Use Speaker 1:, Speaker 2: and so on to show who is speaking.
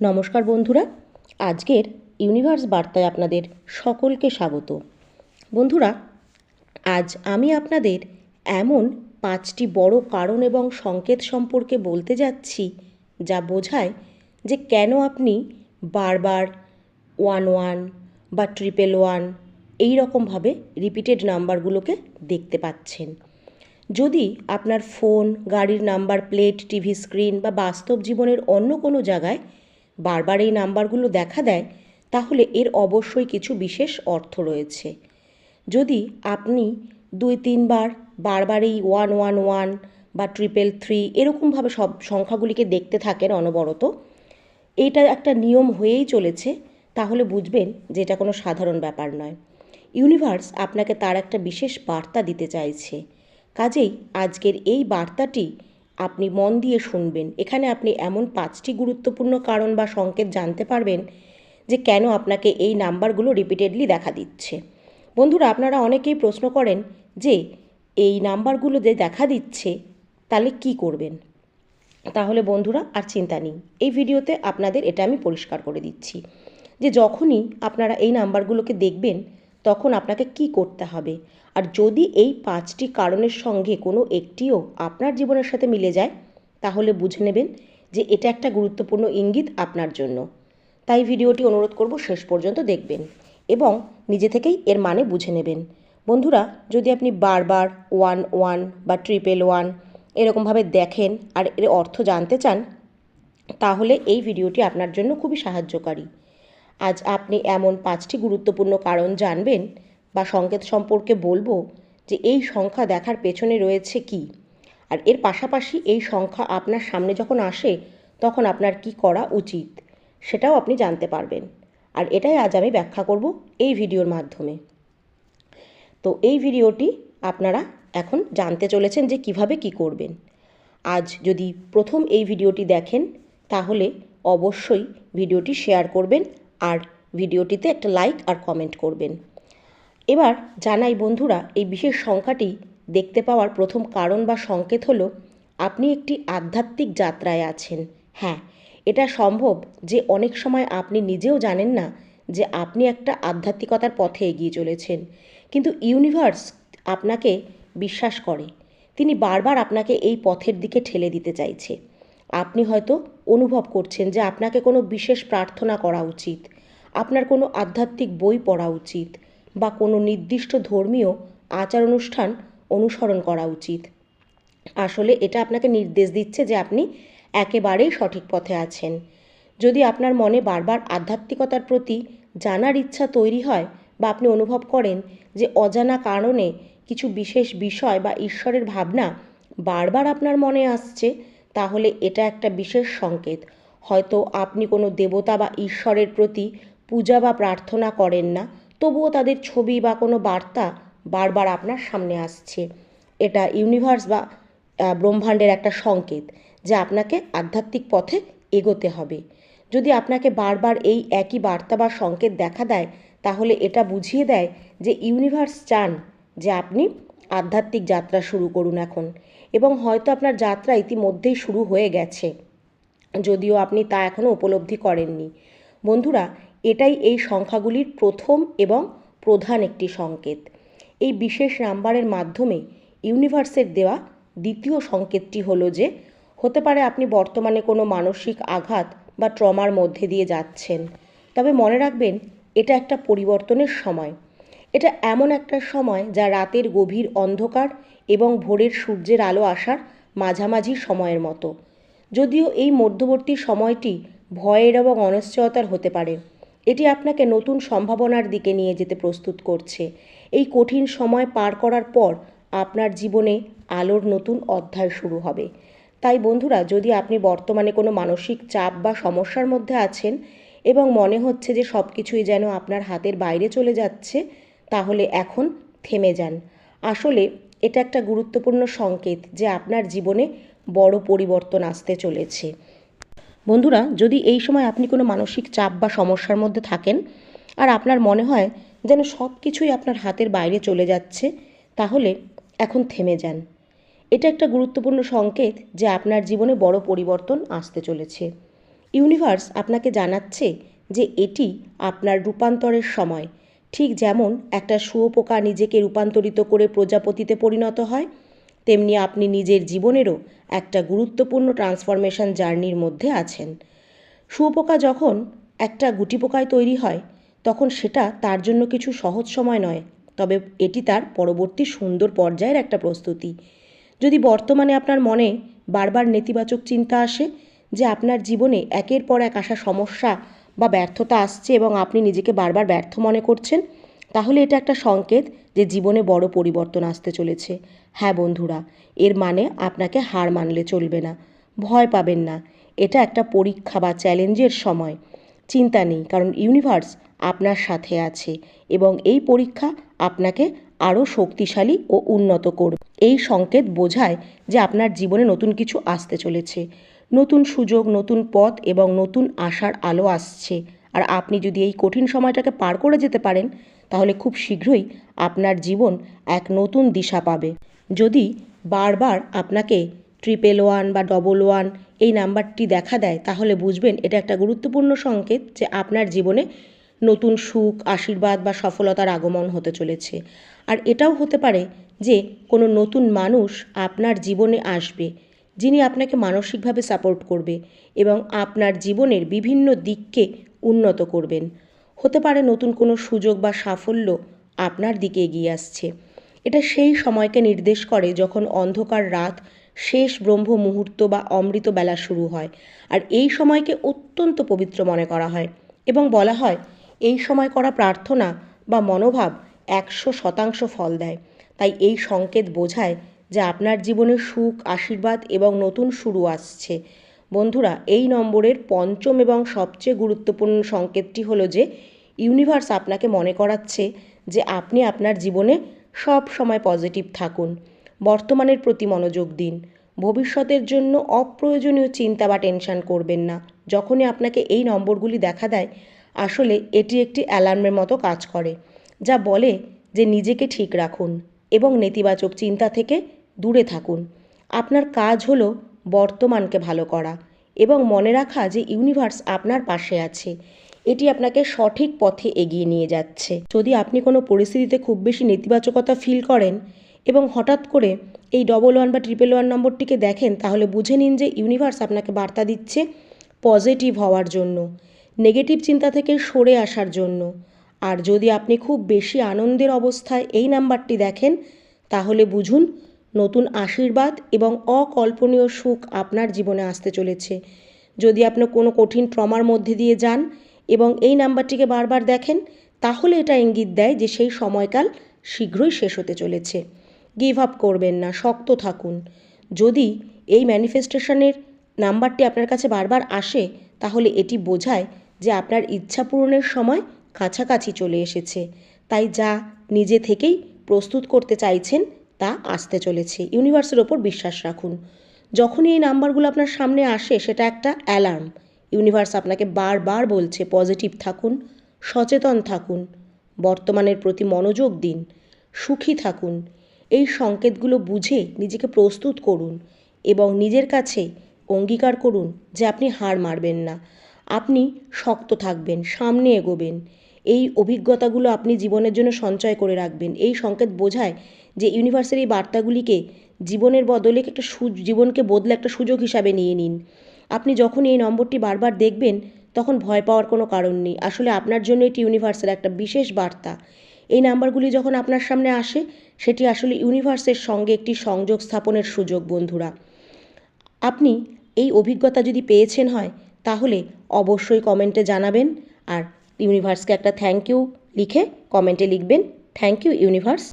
Speaker 1: নমস্কার বন্ধুরা, আজকের ইউনিভার্স বার্তায় আপনাদের সকলকে স্বাগত। বন্ধুরা, আজ আমি আপনাদের এমন পাঁচটি বড় কারণ এবং সংকেত সম্পর্কে বলতে যাচ্ছি, যা বোঝায় যে কেন আপনি বারবার ওয়ান ওয়ান বা ট্রিপল ওয়ান এই রকমভাবে রিপিটেড নাম্বারগুলোকে দেখতে পাচ্ছেন। যদি আপনার ফোন, গাড়ির নাম্বার, প্লেট, টিভি স্ক্রিন বা বাস্তব জীবনের অন্য কোনো জায়গায় বারবার এই নাম্বারগুলো দেখা দেয়, তাহলে এর অবশ্যই কিছু বিশেষ অর্থ রয়েছে। যদি আপনি দুই, তিনবার বারবার এই ওয়ান ওয়ান ওয়ান বা ট্রিপল থ্রি এরকমভাবে সব সংখ্যাগুলিকে দেখতে থাকেন অনবরত, এটা একটা নিয়ম হয়েই চলেছে, তাহলে বুঝবেন যে এটা কোনো সাধারণ ব্যাপার নয়। ইউনিভার্স আপনাকে তার একটা বিশেষ বার্তা দিতে চাইছে। কাজেই আজকের এই বার্তাটি আপনি মন দিয়ে শুনবেন। এখানে আপনি এমন পাঁচটি গুরুত্বপূর্ণ কারণ বা সংকেত জানতে পারবেন যে কেন আপনাকে এই নাম্বারগুলো রিপিটেডলি দেখা দিচ্ছে। বন্ধুরা, আপনারা অনেকেই প্রশ্ন করেন যে, এই নাম্বারগুলো যে দেখা দিচ্ছে, তাহলে কি করবেন? তাহলে বন্ধুরা, আর চিন্তা নেই। এই ভিডিওতে আপনাদের এটা আমি পরিষ্কার করে দিচ্ছি যে যখনই আপনারা এই নাম্বারগুলোকে দেখবেন, তখন আপনাকে কি করতে হবে? আর যদি এই পাঁচটি কারণের সঙ্গে কোনো একটিও আপনার জীবনের সাথে মিলে যায়, তাহলে বুঝে নেবেন যে এটা একটা গুরুত্বপূর্ণ ইঙ্গিত আপনার জন্য। তাই ভিডিওটি অনুরোধ করব শেষ পর্যন্ত দেখবেন এবং নিজে থেকেই এর মানে বুঝে নেবেন। বন্ধুরা, যদি আপনি বারবার ওয়ান ওয়ান বা ট্রিপল ওয়ান এরকমভাবে দেখেন আর এর অর্থ জানতে চান, তাহলে এই ভিডিওটি আপনার জন্য খুবই সাহায্যকারী। আজ আপনি এমন পাঁচটি গুরুত্বপূর্ণ কারণ জানবেন বা সংকেত সম্পর্কে বলব যে এই সংখ্যা দেখার পেছনে রয়েছে কি? আর এর পাশাপাশি এই সংখ্যা আপনার সামনে যখন আসে, তখন আপনার কি করা উচিত? সেটাও আপনি জানতে পারবেন। আর এটাই আজ আমি ব্যাখ্যা করব এই ভিডিওর মাধ্যমে। তো এই ভিডিওটি আপনারা এখন জানতে চলেছেন যে কীভাবে কি করবেন। আজ যদি প্রথম এই ভিডিওটি দেখেন, তাহলে অবশ্যই ভিডিওটি শেয়ার করবেন আর ভিডিওটিতে একটা লাইক আর কমেন্ট করবেন। এবার জানাই বন্ধুরা, এই বিশেষ সংখ্যাটি দেখতে পাওয়ার প্রথম কারণ বা সংকেত হলো, আপনি একটি আধ্যাত্মিক যাত্রায় আছেন। হ্যাঁ এটা সম্ভব যে অনেক সময় আপনি নিজেও জানেন না যে আপনি একটা আধ্যাত্মিকতার পথে এগিয়ে চলেছেন। কিন্তু ইউনিভার্স আপনাকে বিশ্বাস করে। তিনি বারবার আপনাকে এই পথের দিকে ঠেলে দিতে চাইছে। আপনি হয়তো অনুভব করছেন যে আপনাকে কোনো বিশেষ প্রার্থনা করা উচিত। আপনার কোনো আধ্যাত্মিক বই পড়া উচিত। বা কোনো নির্দিষ্ট ধর্মীয় আচার অনুষ্ঠান অনুসরণ করা উচিত। আসলে এটা আপনাকে নির্দেশ দিচ্ছে যে আপনি একেবারেই সঠিক পথে আছেন। যদি আপনার মনে বারবার আধ্যাত্মিকতার প্রতি জানার ইচ্ছা তৈরি হয় বা আপনি অনুভব করেন যে অজানা কারণে কিছু বিশেষ বিষয় বা ঈশ্বরের ভাবনা বারবার আপনার মনে আসছে, তাহলে এটা একটা বিশেষ সংকেত। হয়তো আপনি কোনো দেবতা বা ঈশ্বরের প্রতি পূজা বা প্রার্থনা করেন না তবুও তাদের ছবি বা কোনো বার্তা বারবার আপনার সামনে আসছে। এটা ইউনিভার্স বা ব্রহ্মাণ্ডের একটা সংকেত যে আপনাকে আধ্যাত্মিক পথে এগোতে হবে। যদি আপনাকে বারবার এই একই বার্তা বা সংকেত দেখা দেয়, তাহলে এটা বুঝিয়ে দেয় যে ইউনিভার্স চান যে আপনি আধ্যাত্মিক যাত্রা শুরু করুন এখন। এবং হয়তো আপনার যাত্রা ইতিমধ্যেই শুরু হয়ে গেছে। যদিও আপনি তা এখনও উপলব্ধি করেননি। বন্ধুরা এটাই এই সংখ্যাগুলির প্রথম এবং প্রধান একটি সংকেত। এই বিশেষ নাম্বারের মাধ্যমে ইউনিভার্সের দেওয়া দ্বিতীয় সংকেতটি হলো যে, হতে পারে আপনি বর্তমানে কোনো মানসিক আঘাত বা ট্রমার মধ্যে দিয়ে যাচ্ছেন। তবে মনে রাখবেন, এটা একটা পরিবর্তনের সময়। এটা এমন একটা সময় যা রাতের গভীর অন্ধকার এবং ভোরের সূর্যের আলো আসার মাঝামাঝি সময়ের মতো। যদিও এই মধ্যবর্তী সময়টি ভয়ের এবং অনিশ্চয়তার হতে পারে। এটি আপনাকে নতুন সম্ভাবনার দিকে নিয়ে যেতে প্রস্তুত করছে। এই কঠিন সময় পার করার পর আপনার জীবনে আলোর নতুন অধ্যায় শুরু হবে। তাই বন্ধুরা, যদি আপনি বর্তমানে কোনো মানসিক চাপ বা সমস্যার মধ্যে আছেন এবং মনে হচ্ছে যে সব কিছুই যেন আপনার হাতের বাইরে চলে যাচ্ছে, তাহলে এখন থেমে যান। আসলে এটা একটা গুরুত্বপূর্ণ সংকেত যে আপনার জীবনে বড় পরিবর্তন আসতে চলেছে। বন্ধুরা, যদি এই সময় আপনি কোনো মানসিক চাপ বা সমস্যার মধ্যে থাকেন আর আপনার মনে হয় যেন সব কিছুই আপনার হাতের বাইরে চলে যাচ্ছে, তাহলে এখন থেমে যান। এটা একটা গুরুত্বপূর্ণ সংকেত যে আপনার জীবনে বড় পরিবর্তন আসতে চলেছে। ইউনিভার্স আপনাকে জানাচ্ছে যে এটি আপনার রূপান্তরের সময়। ঠিক যেমন একটা শুঁয়োপোকা নিজেকে রূপান্তরিত করে প্রজাপতিতে পরিণত হয় তেমনি আপনি নিজের জীবনেরও একটা গুরুত্বপূর্ণ ট্রান্সফরমেশন জার্নির মধ্যে আছেন। শুঁয়োপোকা যখন একটা গুটি পোকায় তৈরি হয়, তখন সেটা তার জন্য কিছু সহজ সময় নয়, তবে এটি তার পরবর্তী সুন্দর পর্যায়ের একটা প্রস্তুতি। যদি বর্তমানে আপনার মনে বারবার নেতিবাচক চিন্তা আসে যে আপনার জীবনে একের পর এক আসা সমস্যা বা ব্যর্থতা আসছে এবং আপনি নিজেকে বারবার ব্যর্থ মনে করছেন তাহলে এটা একটা সংকেত যে জীবনে বড় পরিবর্তন আসতে চলেছে। হ্যাঁ বন্ধুরা, এর মানে আপনাকে হার মানলে চলবে না। ভয় পাবেন না। এটা একটা পরীক্ষা বা চ্যালেঞ্জের সময়। চিন্তা নেই, কারণ ইউনিভার্স আপনার সাথে আছে এবং এই পরীক্ষা আপনাকে আরও শক্তিশালী ও উন্নত করবে। এই সংকেত বোঝায় যে আপনার জীবনে নতুন কিছু আসতে চলেছে। নতুন সুযোগ, নতুন পথ এবং নতুন আশার আলো আসছে। আর আপনি যদি এই কঠিন সময়টাকে পার করে যেতে পারেন তাহলে খুব শীঘ্রই আপনার জীবন এক নতুন দিশা পাবে। যদি বারবার আপনাকে ট্রিপল ওয়ান বা ডবল ওয়ান এই নাম্বারটি দেখা দেয়, তাহলে বুঝবেন এটা একটা গুরুত্বপূর্ণ সংকেত যে আপনার জীবনে নতুন সুখ, আশীর্বাদ বা সফলতার আগমন হতে চলেছে। আর এটাও হতে পারে যে কোনো নতুন মানুষ আপনার জীবনে আসবে, যিনি আপনাকে মানসিকভাবে সাপোর্ট করবে এবং আপনার জীবনের বিভিন্ন দিককে উন্নত করবেন। হতে পারে নতুন কোনো সুযোগ বা সাফল্য আপনার দিকে এগিয়ে আসছে। এটা সেই সময়কে নির্দেশ করে যখন অন্ধকার রাত, শেষ ব্রহ্ম মুহূর্ত বা অমৃত বেলা শুরু হয়। আর এই সময়কে অত্যন্ত পবিত্র মনে করা হয় এবং বলা হয়, এই সময় করা প্রার্থনা বা মনোভাব একশো শতাংশ ফল দেয়। তাই এই সংকেত বোঝায় যে আপনার জীবনে সুখ, আশীর্বাদ এবং নতুন শুরু আসছে। বন্ধুরা, এই নম্বরের পঞ্চম এবং সবচেয়ে গুরুত্বপূর্ণ সংকেতটি হলো যে ইউনিভার্স আপনাকে মনে করাচ্ছে যে আপনি আপনার জীবনে সব সময় পজিটিভ থাকুন। বর্তমানের প্রতি মনোযোগ দিন। ভবিষ্যতের জন্য অপ্রয়োজনীয় চিন্তা বা টেনশন করবেন না। যখনই আপনাকে এই নম্বরগুলি দেখা দেয়, আসলে এটি একটি অ্যালার্মের মতো কাজ করে, যা বলে যে নিজেকে ঠিক রাখুন এবং নেতিবাচক চিন্তা থেকে দূরে থাকুন। আপনার কাজ হলো বর্তমানকে ভালো করা এবং মনে রাখা যে ইউনিভার্স আপনার পাশে আছে। এটি আপনাকে সঠিক পথে এগিয়ে নিয়ে যাচ্ছে। যদি আপনি কোনো পরিস্থিতিতে খুব বেশি নেতিবাচকতা ফিল করেন এবং হঠাৎ করে এই ডবল ওয়ান বা ট্রিপল ওয়ান নম্বরটিকে দেখেন, তাহলে বুঝে নিন যে ইউনিভার্স আপনাকে বার্তা দিচ্ছে পজিটিভ হওয়ার জন্য নেগেটিভ চিন্তা থেকে সরে আসার জন্য। আর যদি আপনি খুব বেশি আনন্দের অবস্থায় এই নাম্বারটি দেখেন, তাহলে বুঝুন নতুন আশীর্বাদ এবং অকল্পনীয় সুখ আপনার জীবনে আসতে চলেছে। যদি আপনি কোনো কঠিন ট্রমার মধ্যে দিয়ে যান এবং এই নাম্বারটিকে বারবার দেখেন, তাহলে এটা ইঙ্গিত দেয় যে সেই সময়কাল শীঘ্রই শেষ হতে চলেছে। গিভ আপ করবেন না, শক্ত থাকুন। যদি এই ম্যানিফেস্টেশনের নাম্বারটি আপনার কাছে বারবার আসে, তাহলে এটি বোঝায় যে আপনার ইচ্ছা পূরণের সময় কাছাকাছি চলে এসেছে। তাই যা নিজে থেকেই প্রস্তুত করতে চাইছেন তা আসতে চলেছে। ইউনিভার্সের ওপর বিশ্বাস রাখুন। যখনই এই নাম্বারগুলো আপনার সামনে আসে, সেটা একটা অ্যালার্ম। ইউনিভার্স আপনাকে বারবার বলছে, পজিটিভ থাকুন, সচেতন থাকুন। বর্তমানের প্রতি মনোযোগ দিন, সুখী থাকুন। এই সংকেতগুলো বুঝে নিজেকে প্রস্তুত করুন এবং নিজের কাছে অঙ্গীকার করুন যে আপনি হার মারবেন না। আপনি শক্ত থাকবেন, সামনে এগোবেন। এই অভিজ্ঞতাগুলো আপনি জীবনের জন্য সঞ্চয় করে রাখবেন। এই সংকেত বোঝায় যে ইউনিভার্সের এই বার্তাগুলিকে জীবনের বদলে একটা সু, জীবনকে বদলে একটা সুযোগ হিসাবে নিয়ে নিন। আপনি যখন এই নম্বরটি বারবার দেখবেন, তখন ভয় পাওয়ার কোনো কারণ নেই। আসলে আপনার জন্য এটি ইউনিভার্সের একটা বিশেষ বার্তা। এই নাম্বারগুলি যখন আপনার সামনে আসে, সেটি আসলে ইউনিভার্সের সঙ্গে একটি সংযোগ স্থাপনের সুযোগ, বন্ধুরা। আপনি এই অভিজ্ঞতা যদি পেয়েছেন হয়, তাহলে অবশ্যই কমেন্টে জানাবেন। আর ইউনিভার্সকে একটা থ্যাংক ইউ লিখে কমেন্টে লিখবেন। Thank you, universe.